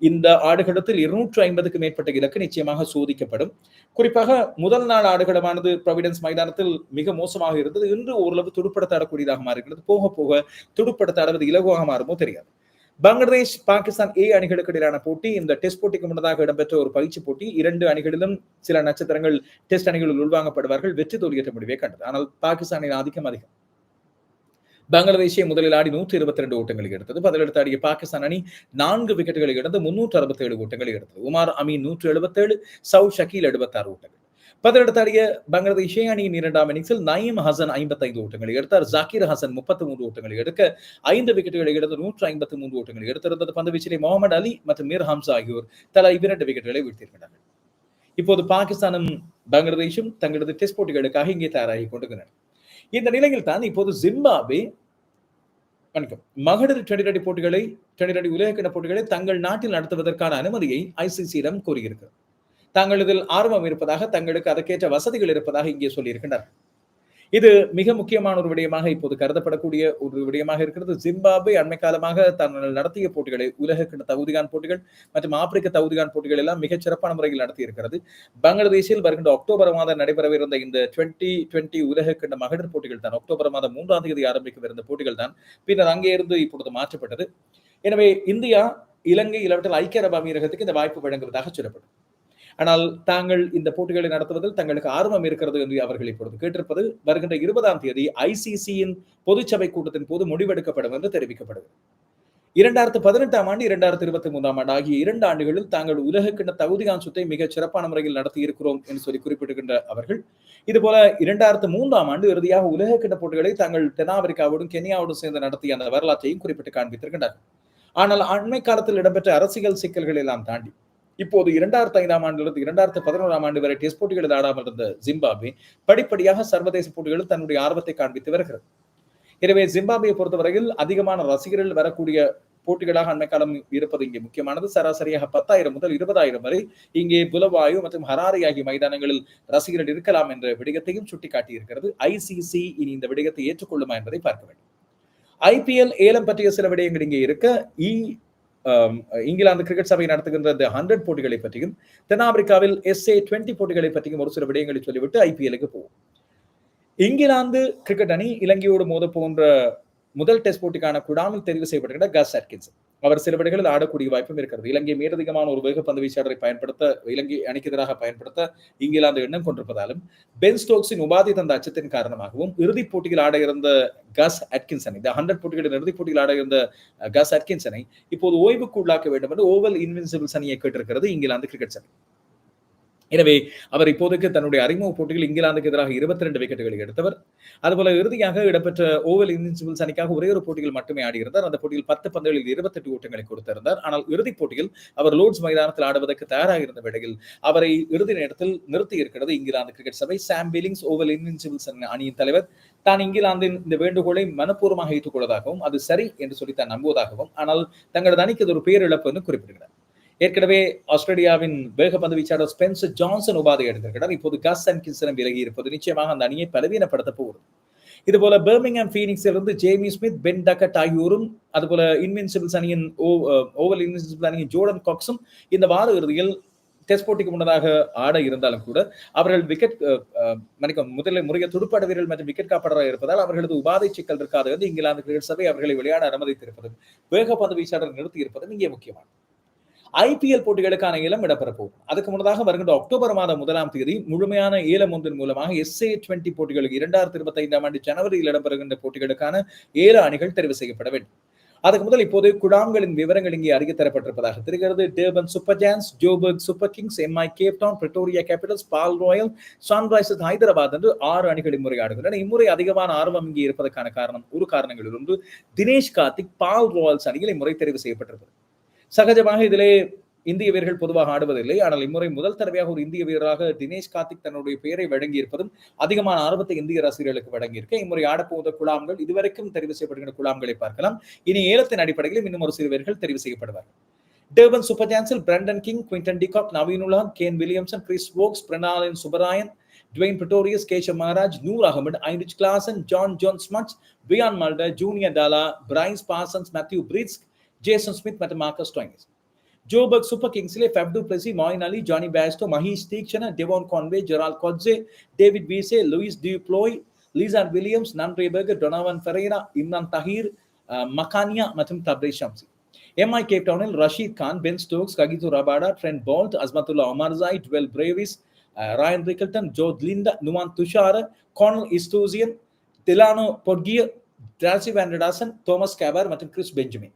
இந்த ஆடுகளத்தில் இருநூற்று ஐம்பதுக்கு மேற்பட்ட இலக்கு நிச்சயமாக சோதிக்கப்படும். குறிப்பாக முதல் நாள் ஆடுகளமானது ப்ரொவிடன்ஸ் மைதானத்தில் மிக மோசமாக இருந்தது. இன்று ஓரளவு துடுப்படுத்தாடக்கூடியதாக மாறுகிறது. போக போக துடுப்படுத்தாடுவது இலகுவாக மாறுமோ தெரியாது. பங்களாதேஷ் பாகிஸ்தான் ஏ அணிகளுக்கு இடையிலான போட்டி. இந்த டெஸ்ட் போட்டிக்கு முன்னதாக இடம்பெற்ற ஒரு பயிற்சி போட்டி. இரண்டு அணிகளிலும் சில நட்சத்திரங்கள் டெஸ்ட் அணிகளில் உள்வாங்கப்படுவார்கள். வெற்றி தோல்வியற்ற முடிவே கண்டது. ஆனால் பாகிஸ்தானின் ஆதிக்கம் அதிகம். பங்களாதேஷை முதலில் ஆடி நூற்றி இருபத்தி ரெண்டு ஓட்டங்களை எடுத்தது. பதிலெடுத்து ஆடிய பாகிஸ்தான் அணி நான்கு விக்கெட்டுகளை இழந்து முன்னூற்று அறுபத்தேழு ஓட்டங்களை எடுத்தது. உமார் அமீன் நூற்று எழுபத்தேழு சவுல் ஷக்கீல் எழுபத்தாறு ஓட்டங்கள். பதினெடுத்தாடிய பங்களாதேஷ் அணியின் இரண்டாம் இன்னிங்ஸில் நயீம் ஹசன் ஐம்பத்தைந்து ஓட்டங்களை எடுத்தார். ஜாகிர் ஹசன் முப்பத்தி மூன்று ஓட்டங்களை எடுக்க ஐந்து விக்கெட்டுகளை எடுத்து நூற்று ஐம்பத்தி மூன்று ஓட்டங்களை எடுத்திருந்தது. பந்து வீச்சிலே முகமது அலி மற்றும் மீர் ஹம்சா ஆகியோர் தலா இரண்டு விக்கெட்டுகளை வீழ்த்தியிருக்கிறார்கள் இப்போது பாகிஸ்தானும் பங்களாதேஷும் தங்களது டெஸ்ட் போட்டிகளுக்காக இங்கே தயாராகி கொண்டிருக்கின்றனர் இந்த நிலையில் தான் இப்போது ஜிம்பாபே வணக்கம். மகளிர் டுவெண்டி டுவெண்டி போட்டிகளை டுவெண்டி டுவெண்டி உலகக்கிண போட்டிகளை தங்கள் நாட்டில் நடத்துவதற்கான அனுமதியை ஐசிசியிடம் கோரியிருக்கிறது. தாங்கள் இதில் ஆர்வம் இருப்பதாக தங்களுக்கு அதற்கேற்ற வசதிகள் இருப்பதாக இங்கே சொல்லியிருக்கின்றனர். இது மிக முக்கியமான ஒரு விடயமாக இப்போது கருதப்படக்கூடிய ஒரு விடயமாக இருக்கிறது. ஜிம்பாபே அண்மை காலமாக தாங்கள் நடத்திய போட்டிகளை உலக தகுதிகான் போட்டிகள் மற்றும் ஆப்பிரிக்க தகுதிகான் போட்டிகள் எல்லாம் மிகச் சிறப்பான முறையில் நடத்தியிருக்கிறது. பங்களாதேஷில் வருகின்ற அக்டோபர் மாதம் நடைபெறவிருந்த இந்த டுவெண்ட்டி டுவெண்ட்டி உலக கிண்ண மகளிர் போட்டிகள் தான். அக்டோபர் மாதம் மூன்றாம் தேதி ஆரம்பிக்கவிருந்த போட்டிகள் தான். பின்னர் அங்கே இருந்து இப்பொழுது மாற்றப்பட்டது. எனவே இந்தியா இலங்கை இளவற்றில் ஐக்கிய அரபு அமீரகத்துக்கு இந்த வாய்ப்பு வழங்குவதாக சொல்லப்படும். ஆனால் தாங்கள் இந்த போட்டிகளை நடத்துவதில் தங்களுக்கு ஆர்வம் இருக்கிறது என்று அவர்கள் இப்பொழுது கேட்டிருப்பது வருகின்ற இருபதாம் தேதி ஐசிசியின் பொதுச்சபை கூட்டத்தின் போது முடிவெடுக்கப்படும் என்று தெரிவிக்கப்படுகிறது. இரண்டாயிரத்து பதினெட்டாம் ஆண்டு இரண்டாயிரத்து இருபத்தி மூன்றாம் ஆண்டு ஆகிய இரண்டு ஆண்டுகளில் தாங்கள் உலகக்கிண தகுதிகான் சுத்தை மிக சிறப்பான முறையில் நடத்தி இருக்கிறோம் என்று சொல்லி குறிப்பிடுகின்ற அவர்கள் இதுபோல இரண்டாயிரத்து மூன்றாம் ஆண்டு இறுதியாக உலகக்கிண போட்டிகளை தாங்கள் தென்னாப்பிரிக்காவோடும் கென்யாவோடும் சேர்ந்து நடத்திய அந்த வரலாற்றையும் குறிப்பிட்டு காண்பித்திருக்கின்றார்கள். ஆனால் அண்மை காலத்தில் இடம்பெற்ற அரசியல் சிக்கல்கள் எல்லாம் தாண்டி இப்போது இரண்டாயிரத்தி ஐந்தாம் ஆண்டிலிருந்து இரண்டாயிரத்தி பதினோராம் ஆண்டு வரை டெஸ்ட் போட்டிகளில் ஆடாமல் இருந்த ஜிம்பாப்வே படிப்படியாக சர்வதேச போட்டிகளில் தன்னுடைய ஆர்வத்தை காண்பித்து வருகிறது. எனவே ஜிம்பாப்வேயை பொறுத்தவரையில் அதிகமான ரசிகர்கள் வரக்கூடிய போட்டிகளாக அண்மை காலம் இருப்பது இங்கே முக்கியமானது. சராசரியாக பத்தாயிரம் முதல் இருபதாயிரம் வரை இங்கே புலவாயு மற்றும் ஹராரி ஆகிய மைதானங்களில் ரசிகர்கள் இருக்கலாம் என்ற விடயத்தையும் சுட்டிக்காட்டியிருக்கிறது. ஐசிசி இனி இந்த விடயத்தை ஏற்றுக்கொள்ளுமா என்பதை பார்க்க வேண்டும். ஐபிஎல் ஏலம் பற்றிய சில விடயங்கள் இங்கே இருக்க. இ Um, இங்கிலாந்து கிரிக்கெட் சபை நடத்துகின்ற இந்த ஹண்ட்ரட் போட்டிகளை பற்றியும் தென்னாப்பிரிக்காவில் எஸ்ஏ டுவெண்ட்டி போட்டிகளை பற்றியும் ஒரு சில விடயங்களை சொல்லிவிட்டு ஐபிஎலுக்கு போவோம். இங்கிலாந்து கிரிக்கெட் அணி இலங்கையோடு மோத போன்ற முதல் டெஸ்ட் போட்டிக்கான குடாமல் தெரிவு செய்யப்பட்டிருக்கிற கஸ் அட்கின்ஸ் அவர் சில விடைகளில் ஆடக்கூடிய வாய்ப்பும் இருக்கிறது. இலங்கை மேலதிகமான ஒரு வேக பந்து வீச்சாளரை பயன்படுத்த இலங்கை அணிக்கு எதிராக பயன்படுத்த இங்கிலாந்து எண்ணம் கொண்டிருப்பதாலும் பென் ஸ்டோக்ஸின் உபாதி தந்த அச்சத்தின் காரணமாகவும் இறுதிப் போட்டியில் ஆட இருந்த கஸ் அட்கின்சனை இந்த ஹண்ட்ரட் போட்டிகளின் இறுதிப் போட்டியில் ஆட இருந்த கஸ் அட்கின்சனை இப்போது ஓய்வுக்கு உள்ளாக்க வேண்டும் என்று ஓவல் இன்வின்சிபிள்ஸ் அணியை கேட்டிருக்கிறது இங்கிலாந்து கிரிக்கெட் சனி எனவே அவர் இப்போதைக்கு தன்னுடைய அறிமுக போட்டியில் இங்கிலாந்துக்கு எதிராக இருபத்தி ரெண்டு விக்கெட்டுகளை எடுத்தவர். அதுபோல இறுதியாக இடம்பெற்ற ஓவல் இன்வின்சிபிள்ஸ் அணிக்காக ஒரே ஒரு போட்டியில் மட்டுமே ஆடியிருந்தார். அந்த போட்டியில் பத்து பந்துகளில் இருபத்தெட்டு ஓட்டங்களை கொடுத்திருந்தார். ஆனால் இறுதிப் போட்டியில் அவர் லோர்ட்ஸ் மைதானத்தில் ஆடுவதற்கு தயாராக இருந்த வேளையில் அவரை இறுதி நேரத்தில் நிறுத்தி இருக்கிறது இங்கிலாந்து கிரிக்கெட் சபை. சாம் பிலிங்ஸ் ஓவல் இன்வின்சிபிள்ஸ் அணியின் தலைவர். தான் இங்கிலாந்தின் இந்த வேண்டுகோளை மனப்பூர்வமாக ஏற்றுக்கொள்வதாகவும் அது சரி என்று சொல்லி தான் நம்புவதாகவும் ஆனால் தங்களது அணிக்கு அது ஒரு பேரிழப்பு என்று குறிப்பிடுகிறார். ஏற்கனவே ஆஸ்திரேலியாவின் வேகப்பந்து வீச்சாளர் ஸ்பென்சர் ஜான்சன் உபாதை எடுத்திருக்கிறார். இப்போது கஸ் அண்ட் அன்கின்சனம் விலகி இருப்பது நிச்சயமாக அந்த அணியை பலவீனப்படுத்த போகிறது. இதுபோல பெர்மிங்ஹாம் ஃபீனிக்ஸில் இருந்து ஜேமி ஸ்மித் பென் டக்கட் ஆகியோரும் அதுபோல இன்வின்சிபிள்ஸ் அணியின் ஓவல் இன்வின்சிபிள் அணியின் ஜோர்டன் காக்ஸும் இந்த வார இறுதியில் டெஸ்ட் போட்டிக்கு முன்னதாக ஆட இருந்தாலும் கூட அவர்கள் விக்கெட் மணிக்கம் முதலில் முறைய துடுப்பாட வீரர்கள் மற்றும் விக்கெட் காப்பாளராக இருப்பதால் அவர்களது உபாதை சிக்கல் இருக்காது. என்று இங்கிலாந்து கிரிக்கெட் சபை அவர்களை விளையாட அனுமதித்திருப்பதும் வேகப்பந்து வீச்சாளர் நிறுத்தி இருப்பதும் இங்கே முக்கியமானது. ஐபிஎல் போட்டிகளுக்கான ஏலம் இடம்பெற போகும் அதுக்கு முன்னதாக வருகின்ற அக்டோபர் மாதம் முதலாம் தேதி முழுமையான ஏலம் ஒன்றின் மூலமாக எஸ்ஏ டுவெண்டி போட்டிகளுக்கு இரண்டாயிரத்தி இருபத்தி ஐந்தாம் ஆண்டு ஜனவரியில் இடம்பெறுகின்ற போட்டிகளுக்கான ஏழு அணிகள் தெரிவு செய்யப்பட வேண்டும். அதுக்கு முதல் இப்போது குழாம்களின் விவரங்கள் இங்கே அறிக்கை தரப்பட்டிருப்பதாக தெரிகிறது. Durban Super Giants Joburg Super Kings MI Cape Town Pretoria Capitals Paarl Royal Sunrisers Hyderabad என்று ஆறு அணிகள் இம்முறை ஆடுகின்றன இம்முறை அதிகமான ஆர்வம் இங்கே இருப்பதற்கான காரணம் ஒரு காரணங்களில் ஒன்று தினேஷ் கார்த்திக் பால் ராயல்ஸ் அணியில் இம்முறை தெரிவு செய்யப்பட்டிருக்கிறது. சகஜமாக இதிலே இந்திய வீரர்கள் பொதுவாக ஆடுவதில்லை. ஆனால் இம்முறை முதல் தடவையாக ஒரு இந்திய வீரராக தினேஷ் கார்த்திக் தன்னுடைய பெயரை வழங்கியிருப்பதும் அதிகமான ஆர்வத்தை இந்திய ரசிகர்களுக்கு வழங்கியிருக்க. இம்முறை ஆடப்போத குழாம்கள் இதுவரைக்கும் தெரிவு செய்யப்படுகிற குழாம்களை பார்க்கலாம். இனி ஏலத்தின் அடிப்படையில் இன்னும் ஒரு சிறு வீரர்கள் தெரிவு செய்யப்படுவார்கள். Durban Super ஜான்சில் Brandon King Quinton de Kock Naveenullah Kane Williamson Chris Woakes பிரணாலின் Subrayen Dwaine Pretorius Keshav Maharaj Noor Ahmad Heinrich Klaasen Jon Jon Smuts Wiaan Mulder junior Dala Bryce Parsons Matthew Jason Smith ಮತ್ತು Marcus Stoinis. Joe Burke, Super Kingsley, Fab du Plessis, Moin Ali, Johnny Bairstow, Mahesh Tikshana, Devon Conway, Gerald Kodze, David Wiese, Luis Duploy, Lizan Williams, Nan Reberger, Donovan Ferreira, Imran Tahir, uh, Makania ಮತ್ತು Tabriz Shamsi. MI Cape ಟೌನಲ್ಲಿ Rashid Khan Ben Stokes Kagiso Rabada Trent Boult Azmatullah Omarzai Dewald Brevis Ryan Rickelton ಜೋದ್ Linde Nuwan Thushara Connor Esterhuizen Delano Potgieter Rassie van Dussen Thomas Kaber ಮತ್ತು Chris Benjamin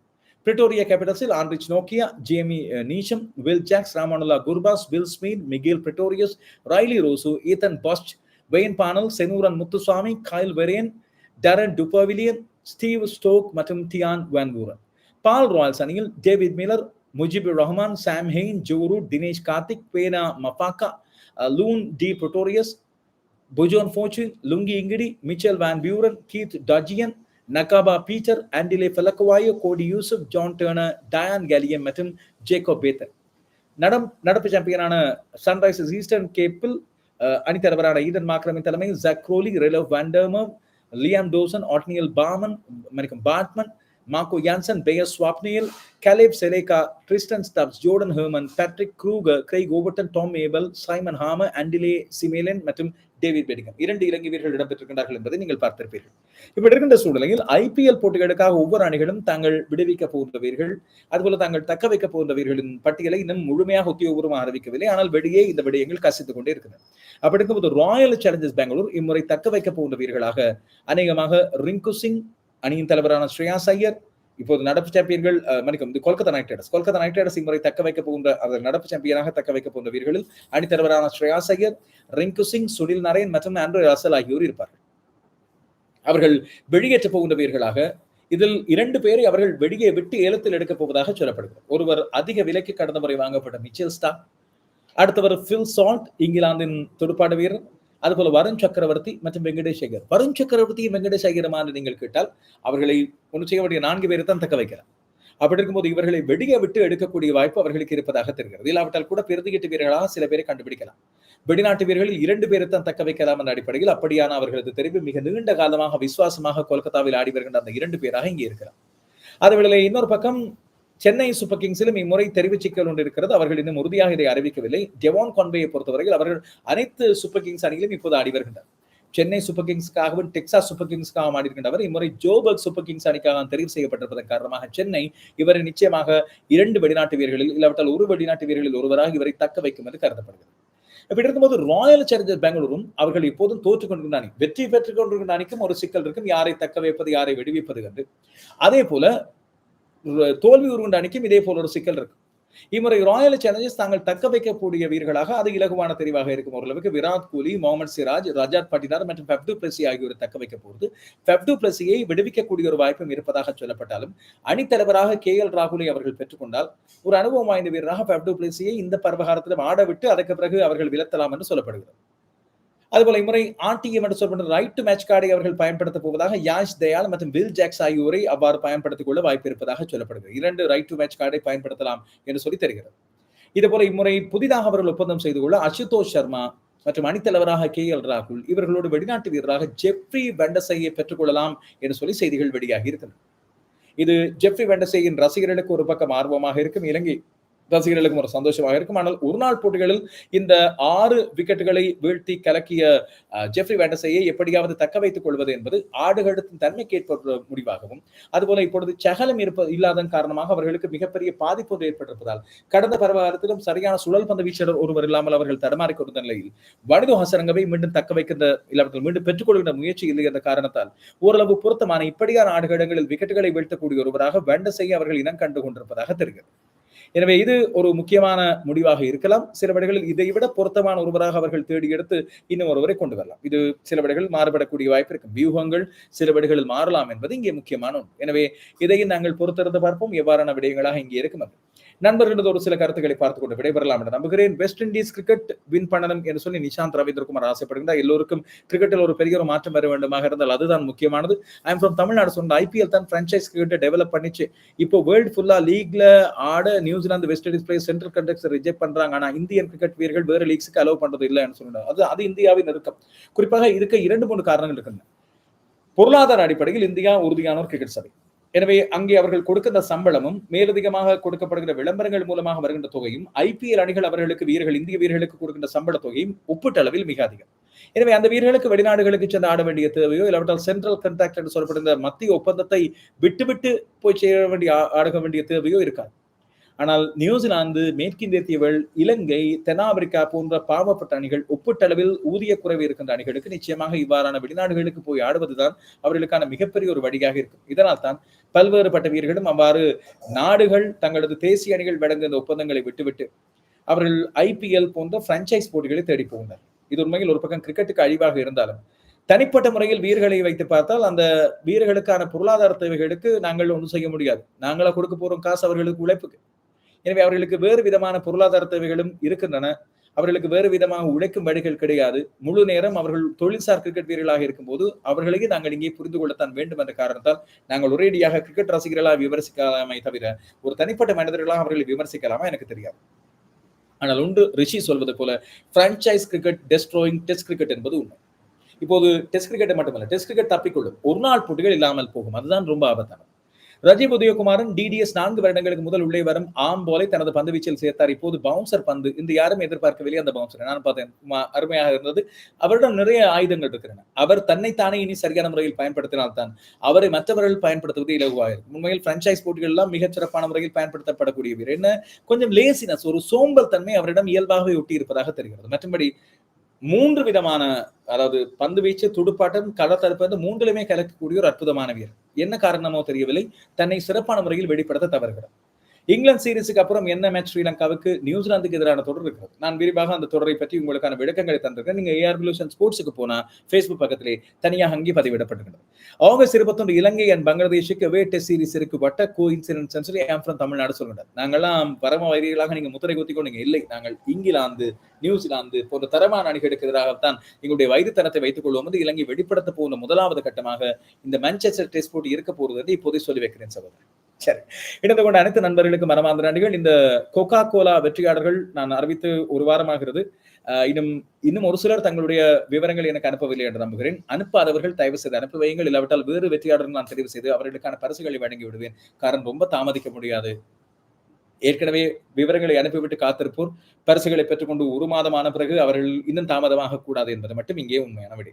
Chris Benjamin Pretoria கேபிட்டல்ஸில் Anrich Nokia Jamie Neesham Will Jacks Rahmanullah Gurbaz Will Smeed Migael Pretorius Rilee Rossouw Ethan Bosch Wayne Parnell Senuran Muthusamy Kyle Verreynne Daryn Dupavillon Steve Stolk மற்றும் Tian van Vuuren Paarl Royals அணியில் David Miller Mujibur Rahman Sam Hain Joe Root Dinesh Karthik Kwena Maphaka Lhuan-dre Pretorius Bjorn ஃபோச்சு Lungi Ngidi Mitchell van Buuren Keith Dudgeon Nqaba Peter Andile Phehlukwayo Codi Yusuf John Turner Dayyaan Galiem மற்றும் ஜேக்கோ பேத்தர் நடம் நடப்பு சாம்பியனான சன்ரைசர்ஸ் ஈஸ்டர்ன் கேப்பில் அணித்தலைவரான ஈதன் மாக்ரமின் தலைமை Zak Crawley Roelof van der Merwe Liam Dawson Ottniel Baartman Baartman Marco Jansen பெயர் ஸ்வாப்னியல் Caleb Seleka Tristan Stubbs Jordan Hermann Patrick Kruger Craig Overton Tom Abell Simon Harmer Andile Simelane மற்றும் டேவிட் பெடிகம் இரண்டு இலங்கை வீரர்கள் இடம்பெற்றிருக்கிறார்கள் என்பதை நீங்கள் பார்த்திருப்பீர்கள். இப்படி இருக்கின்ற சூழ்நிலையில் ஐபிஎல் போட்டிகளுக்காக ஒவ்வொரு அணிகளும் தாங்கள் விடுவிக்க போகின்ற வீரர்கள் அதுபோல தாங்கள் தக்க வைக்க போகின்ற வீரர்களின் பட்டியலை இன்னும் முழுமையாக உத்தியோகபூர்வமாக அறிவிக்கவில்லை. ஆனால் வெளியே இந்த விடயங்கள் கசித்துக் கொண்டே இருக்கின்றன. அப்படி இருக்கும்போது ராயல் சேலஞ்சர்ஸ் பெங்களூர் இம்முறை தக்க வைக்க போகின்ற வீரர்களாக அநேகமாக ரிங்கு சிங் அணியின் தலைவரான ஸ்ரேயாஸ் ஐயர் இப்போது நடப்பு சாம்பியன்கள் மன்னிக்கும் Kolkata Knight Riders. Kolkata Knight Riders இம்முறை தக்க வைக்க போகின்ற அவர் நடப்பு சாம்பியனாக தக்க வைக்க போகின்ற வீரர்களில் அணித்தலைவரான ஸ்ரேயாஸ் ஐயர் ரிங்கு சிங் சுனில் நரேன் மற்றும் ஆண்ட்ரோ ரசல் ஆகியோர் இருப்பார்கள் அவர்கள் வெளியேற்ற போகின்ற வீரர்களாக இதில் இரண்டு பேரை அவர்கள் வெளியே விட்டு ஏலத்தில் எடுக்கப் போவதாக சொல்லப்படுகிறது. ஒருவர் அதிக விலைக்கு கடந்த முறை வாங்கப்பட்ட மிச்சல் ஸ்டா அடுத்தவர் ஃபில் சால்ட் இங்கிலாந்தின் துடுப்பாட்ட வீரர் அதுபோல வருண் சக்கரவர்த்தி மற்றும் வெங்கடேஷ் ஐயர் வருண் சக்கரவர்த்தியும் வெங்கடேஷ் ஐயருமான நீங்கள் கேட்டால் அவர்களை ஒன்று செய்ய வேண்டிய நான்கு பேரை தான் தக்க வைக்கிறார். அப்படி இருக்கும்போது இவர்களை வெடிய விட்டு எடுக்கக்கூடிய வாய்ப்பு அவர்களுக்கு இருப்பதாக தெரிகிறது. இல்லாவிட்டால் கூட பிறந்துகிட்டு வீரர்களாக சில பேரை கண்டுபிடிக்கலாம். வெளிநாட்டு வீரர்களில் இரண்டு பேரை தான் தக்க வைக்கலாம் என்ற அடிப்படையில் அப்படியான அவர்களது தெரிவு மிக நீண்ட காலமாக விசுவாசமாக கொல்கத்தாவில் ஆடி வருகின்ற அந்த இரண்டு பேராக இங்கே இருக்கிறார். அதுவேளை இன்னொரு பக்கம் சென்னை சூப்பர் கிங்ஸிலும் இம்முறை தெரிவு சிக்கல் ஒன்று இருக்கிறது. அவர்கள் இன்னும் உறுதியாக இதை அறிவிக்கவில்லை. டெவான் கான்வேயை பொறுத்தவரையில் அவர்கள் அனைத்து சூப்பர் கிங்ஸ் அணியிலும் இப்போது ஆடி வருகின்றனர். சென்னை சூப்பர் கிங்ஸ்க்காகவும் டெக்சாஸ் சூப்பர் கிங்ஸ்க்காகவும் ஆடி இம்முறை ஜோபர்க் சூப்பர் கிங்ஸ் அணிக்காக தெரிவு செய்யப்பட்டிருப்பதன் காரணமாக சென்னை இவரை நிச்சயமாக இரண்டு வெளிநாட்டு வீரர்களில் இல்லாவிட்டால் ஒரு வெளிநாட்டு வீரர்களில் ஒருவராக இவரை தக்க வைக்கும் என்று கருதப்படுகிறது. இப்படி இருக்கும்போது ராயல் சேலஞ்சர்ஸ் பெங்களூரும் அவர்கள் இப்போதும் தோற்றுக் கொண்டிருந்த அணி வெற்றி பெற்றுக் கொண்டிருக்கிற அணிக்கும் ஒரு சிக்கல் இருக்கும். யாரை தக்க வைப்பது யாரை விடுவிப்பது என்று. அதே போல தோல்வி உருண்ட அணிக்கும் இதே போல ஒரு சிக்கல் இருக்கு. இம்முறை ராயல் சேலஞ்சர்ஸ் தாங்கள் தக்க வைக்கக்கூடிய வீரர்களாக அது இலகுவான தெரிவாக இருக்கும். ஓரளவுக்கு விராட் கோலி முகமது சிராஜ் ரஜாத் பட்டிதார் மற்றும் பெப்டு பிளஸி ஆகியோரை தக்க வைக்க போகிறது. பெப்டு பிளஸியை விடுவிக்கக்கூடிய ஒரு வாய்ப்பும் இருப்பதாக சொல்லப்பட்டாலும் அணித்தலைவராக கே எல் ராகுலை அவர்கள் பெற்றுக்கொண்டால் ஒரு அனுபவம் வாய்ந்த வீரராக பெப்டு பிளஸியை இந்த பருவகாரத்திலும் ஆடவிட்டு அதற்கு பிறகு அவர்கள் விலத்தலாம் என்று சொல்லப்படுகிறது. அதுபோல இம்முறை ஆர்டிஎம் என்று சொல்லப்பட்ட ரைட் டு மேட்ச் கார்டை அவர்கள் பயன்படுத்தப் போவதாக யாஷ் தயால் மற்றும் வில் ஜாக்ஸ் ஆகியோரை அவ்வாறு பயன்படுத்திக் கொள்ள வாய்ப்பு இருப்பதாக சொல்லப்படுகிறது. இரண்டு ரைட் டு மேட்ச் கார்டை பயன்படுத்தலாம் என்று சொல்லி தெரிகிறது. இதுபோல இம்முறை புதிதாக அவர்கள் ஒப்பந்தம் செய்து கொள்ள அசுதோஷ் சர்மா மற்றும் அணித்தலைவராக கே எல் ராகுல் இவர்களோடு வெளிநாட்டு வீரராக ஜெப்ரி வெண்டசையை பெற்றுக்கொள்ளலாம் என்று சொல்லி செய்திகள் வெளியாகி இருக்கின்றன. இது ஜெப்ரி வெண்டசையின் ரசிகர்களுக்கு ஒரு பக்கம் ஆர்வமாக இருக்கும். இலங்கை ரசிகர்களுக்கும் ஒரு சந்தோஷமாக இருக்கும். ஆனால் ஒரு நாள் போட்டிகளில் இந்த ஆறு விக்கெட்டுகளை வீழ்த்தி கலக்கிய ஜெஃப்ரி வேண்டசையை எப்படியாவது தக்க வைத்துக் கொள்வது என்பது ஆடுகளத்தின் தன்மைக்கேற்ப முடிவாகவும் அதுபோல இப்பொழுது சகலம் இருப்ப இல்லாதன் காரணமாக அவர்களுக்கு மிகப்பெரிய பாதிப்பு ஒன்று ஏற்பட்டிருப்பதால் கடந்த பருவகாலத்திலும் சரியான சுழல் பந்த வீச்சாளர் ஒருவர் இல்லாமல் அவர்கள் தடமாறிக் கொண்ட நிலையில் வனிது ஹசரங்கவை மீண்டும் தக்க வைக்கின்ற இல்லாமல் மீண்டும் பெற்றுக்கொள்கின்ற முயற்சி இல்லை என்ற காரணத்தால் ஓரளவு பொருத்தமான இப்படியான ஆடுகளங்களில் விக்கெட்டுகளை வீழ்த்தக்கூடிய ஒருவராக வேண்டசையை அவர்கள் இனம் கண்டு கொண்டிருப்பதாக தெரிகிறது. எனவே இது ஒரு முக்கியமான முடிவாக இருக்கலாம். சில வழிகளில் இதை விட பொருத்தமான ஒருவராக அவர்கள் தேடி எடுத்து இன்னும் ஒருவரை கொண்டு வரலாம். இது சில வழிகளில் மாறுபடக்கூடிய வாய்ப்பு இருக்கும். வியூகங்கள் சில வழிகளில் மாறலாம் என்பது இங்கே முக்கியமான ஒன்று. எனவே இதையும் நாங்கள் பொறுத்திருந்து பார்ப்போம். எவ்வாறான விடயங்களாக இங்கே இருக்கும் நண்பர்களது ஒரு சில கருத்துக்களை பார்த்து கொண்டு விடைபெறலாம் என்று நம்புகிறேன். வெஸ்ட் இண்டீஸ் கிரிக்கெட் வின் பண்ணணும் என்று சொல்லி நிஷாந்த் ரவீந்திரகுமார் ஆசைப்படுகின்றார். எல்லோருக்கும் கிரிக்கெட்டில் ஒரு பெரிய ஒரு மாற்றம் வர வேண்டுமாக இருந்தால் அதுதான் முக்கியமானது. ஐ எம் ஃப்ரம் தமிழ்நாடு சொன்ன ஐபிஎல் தான் பிரான்ச்சைஸ் கிரிக்கெட்டை டெவலப் பண்ணிச்சு. இப்போ வேர்ல்டு ஃபுல்லா லீக்ல ஆட New Zealand West Indies player central conductor reject பண்றாங்க. ஆனா இந்தியன் கிரிக்கெட் வீரர்கள் வேற லீக்ஸுக்கு அலோவ் பண்றது இல்லைன்னு சொல்லணும் அது அது இந்தியாவின் நெருக்கம். குறிப்பாக இதுக்கு இரண்டு மூணு காரணங்கள் இருக்குங்க பொருளாதார அடிப்படையில் இந்தியா உறுதியான ஒரு கிரிக்கெட் சபை. எனவே அங்கே அவர்கள் கொடுக்கின்ற சம்பளமும் மேலதிகமாக கொடுக்கப்படுகிற விளம்பரங்கள் மூலமாக வருகின்ற தொகையும் ஐபிஎல் அணிகள் அவர்களுக்கு வீரர்கள் இந்திய வீரர்களுக்கு கொடுக்கின்ற சம்பள தொகையும் ஒப்பீட்டளவில் மிக அதிகம். எனவே அந்த வீரர்களுக்கு வெளிநாடுகளுக்கு சென்று ஆட வேண்டிய தேவையோ இல்லாவிட்டால் சென்ட்ரல் கண்டாக்ட் என்று சொல்லப்படுகிற மத்திய ஒப்பந்தத்தை விட்டுவிட்டு போய் செய்ய வேண்டிய ஆட வேண்டிய தேவையோ இருக்காது. ஆனால் நியூசிலாந்து மேற்கிந்திய தீவுகள் இலங்கை தென்னாப்பிரிக்கா போன்ற பாவப்பட்ட அணிகள் ஒப்பீட்டளவில் ஊதிய குறைவு இருக்கின்ற அணிகளுக்கு நிச்சயமாக இவ்வாறான வெளிநாடுகளுக்கு போய் ஆடுவதுதான் அவர்களுக்கான மிகப்பெரிய ஒரு வழியாக இருக்கும். இதனால் தான் பல்வேறுபட்ட வீரர்களும் அவ்வாறு நாடுகள் தங்களது தேசிய அணிகள் வழங்குகின்ற ஒப்பந்தங்களை விட்டுவிட்டு அவர்கள் ஐபிஎல் போன்ற பிரான்ச்சைஸ் போட்டிகளை தேடி போகின்றனர். இது உண்மையில் ஒரு பக்கம் கிரிக்கெட்டுக்கு அழிவாக இருந்தாலும் தனிப்பட்ட முறையில் வீரர்களை வைத்து பார்த்தால் அந்த வீரர்களுக்கான பொருளாதார தேவைகளுக்கு நாங்கள் ஒன்றும் செய்ய முடியாது. நாங்களா கொடுக்க போறோம் காசு அவர்களுக்கு உழைப்புக்கு. எனவே அவர்களுக்கு வேறு விதமான பொருளாதார தேவைகளும் இருக்கின்றன. அவர்களுக்கு வேறு விதமாக உழைக்கும் வழிகள் கிடையாது. முழு நேரம் அவர்கள் தொழில்சார் கிரிக்கெட் வீரர்களாக இருக்கும்போது அவர்களையும் நாங்கள் இங்கே புரிந்து கொள்ளத்தான் வேண்டும் என்ற காரணத்தால் நாங்கள் ஒரேடியாக கிரிக்கெட் ரசிகர்களாக விமர்சிக்கலாமே தவிர ஒரு தனிப்பட்ட மனிதர்களாக அவர்களை விமர்சிக்கலாமா எனக்கு தெரியாது. ஆனால் ஒன்று ரிஷி சொல்வது போல franchise cricket destroying test cricket என்பது உண்மை. இப்போது டெஸ்ட் கிரிக்கெட் மட்டுமல்ல டெஸ்ட் கிரிக்கெட் தப்பிக்கொள்ளும். ஒரு நாள் போட்டிகள் இல்லாமல் போகும். அதுதான் ரொம்ப ஆபத்தானது. ரஜீப் உதயகுமாரன் டிடிஎஸ் நான்கு வருடங்களுக்கு முதல் உள்ளே வரும் ஆம் போலை தனது பந்து வீச்சில் சேர்த்தார். இப்போது பவுன்சர் பந்து. இந்த யாரும் எதிர்பார்க்கவில்லை அந்த பவுன்சர் நான் பார்த்தேன். அருமையாக இருந்தது. அவரிடம் நிறைய ஆயுதங்கள் இருக்கின்றன. அவர் தன்னைத்தானே இனி சரியான முறையில் பயன்படுத்தினால்தான். அவரை மற்றவர்கள் பயன்படுத்துவது இலகுவாக இருக்கும். உண்மையில் பிரான்ச்சைஸ் போட்டிகள் எல்லாம் மிகச் சிறப்பான முறையில் பயன்படுத்தப்படக்கூடியவர். என்ன? கொஞ்சம் லேசினஸ் ஒரு சோம்பல் தன்மை அவரிடம் இயல்பாகவே ஒட்டி இருப்பதாக தெரிகிறது. மற்றபடி மூன்று விதமான அதாவது பந்து வீச்சு துடுப்பாட்டம் கடத்தடுப்பு மூன்றிலுமே கலக்கக்கூடிய ஒரு அற்புதமான வீரர். என்ன காரணமோ தெரியவில்லை. தன்னை சிறப்பான முறையில் வெளிப்படுத்த தவறுகிறார். இங்கிலாந்து சீரீஸுக்கு அப்புறம் என்ன மேட்ச் ஸ்ரீலங்காவுக்கு நியூசிலாந்துக்கு எதிரான தொடர் இருக்கிறது? நான் விரிவாக அந்த தொடரை பற்றி உங்களுக்கான விளக்கங்களை தந்திருக்கேன் நீங்க ஏஆர் பிலூஷன் ஸ்போர்ட்ஸுக்கு போனா ஃபேஸ்புக் பக்கத்திலே தனியாக அங்கே பதிவிடப்பட்டிருக்கிறது. ஆகஸ்ட் இருபத்தொன்று இலங்கை அண்ட் பங்களாதேஷுக்கு வே டெஸ்ட் இருக்கு வட்ட கோ இன்சிடென்ட் சொல்லி ஆம்ஃப்ரம் தமிழ்நாடு சொல்லுங்கள் நாங்கள்லாம் பரம வைரிகளாக நீங்க முத்திரை குத்திக்கோ நீங்க இல்லை. நாங்கள் இங்கிலாந்து நியூசிலாந்து போன்ற தரமான அணிகளுக்கு எதிராகத்தான் எங்களுடைய வைத்தியத்தனத்தை வைத்துக் கொள்வோம் வந்து இலங்கை வெளிப்படுத்த போன முதலாவது கட்டமாக இந்த மான்செஸ்டர் டெஸ்ட் போட்டி இருக்க போறது என்று இப்போதே சொல்லி வைக்கிறேன் சகோதரன் சரி. இணைந்து கொண்ட அனைத்து நண்பர்களுக்கு மனமார்ந்த நன்றிகள். இந்த கோகா கோலா வெற்றியாளர்கள் நான் அறிவித்து ஒரு வாரமாகிறது. இன்னும் இன்னும் ஒரு சிலர் தங்களுடைய விவரங்கள் எனக்கு அனுப்பவில்லை என்று நம்புகிறேன். அனுப்பாதவர்கள் தயவு செய்து அனுப்பி வையுங்கள். இல்லாவிட்டால் வேறு வெற்றியாளர்கள் நான் தெரிவு செய்து அவர்களுக்கான பரிசுகளை வழங்கி விடுவேன் காரணம் ரொம்ப தாமதிக்க முடியாது. ஏற்கனவே விவரங்களை அனுப்பிவிட்டு காத்திருப்போர். பரிசுகளை பெற்றுக்கொண்டு ஒரு மாதமான பிறகு அவர்கள் இன்னும் தாமதமாக கூடாது என்பது மட்டும் இங்கே உண்மையான விடை.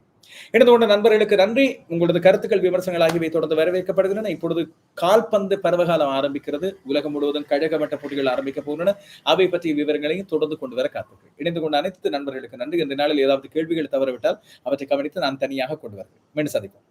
இணைந்து கொண்ட நண்பர்களுக்கு நன்றி. உங்களது கருத்துக்கள் விமர்சனங்கள் ஆகியவை தொடர்ந்து வரவேற்கப்படுகின்றன. இப்பொழுது கால்பந்து பருவகாலம் ஆரம்பிக்கிறது. உலகம் முழுவதும் கழகமட்ட போட்டிகள் ஆரம்பிக்க போகின்றன. அவை பற்றிய விவரங்களையும் தொடர்ந்து கொண்டு வர காத்திருக்கிறேன் இணைந்து கொண்ட அனைத்து நண்பர்களுக்கு நன்றி. இந்த நாளில் ஏதாவது கேள்விகள் தவறவிட்டால் அவற்றை கவனித்து நான் தனியாக கொண்டு வருகிறேன் மீண்டும் சந்திப்போம்.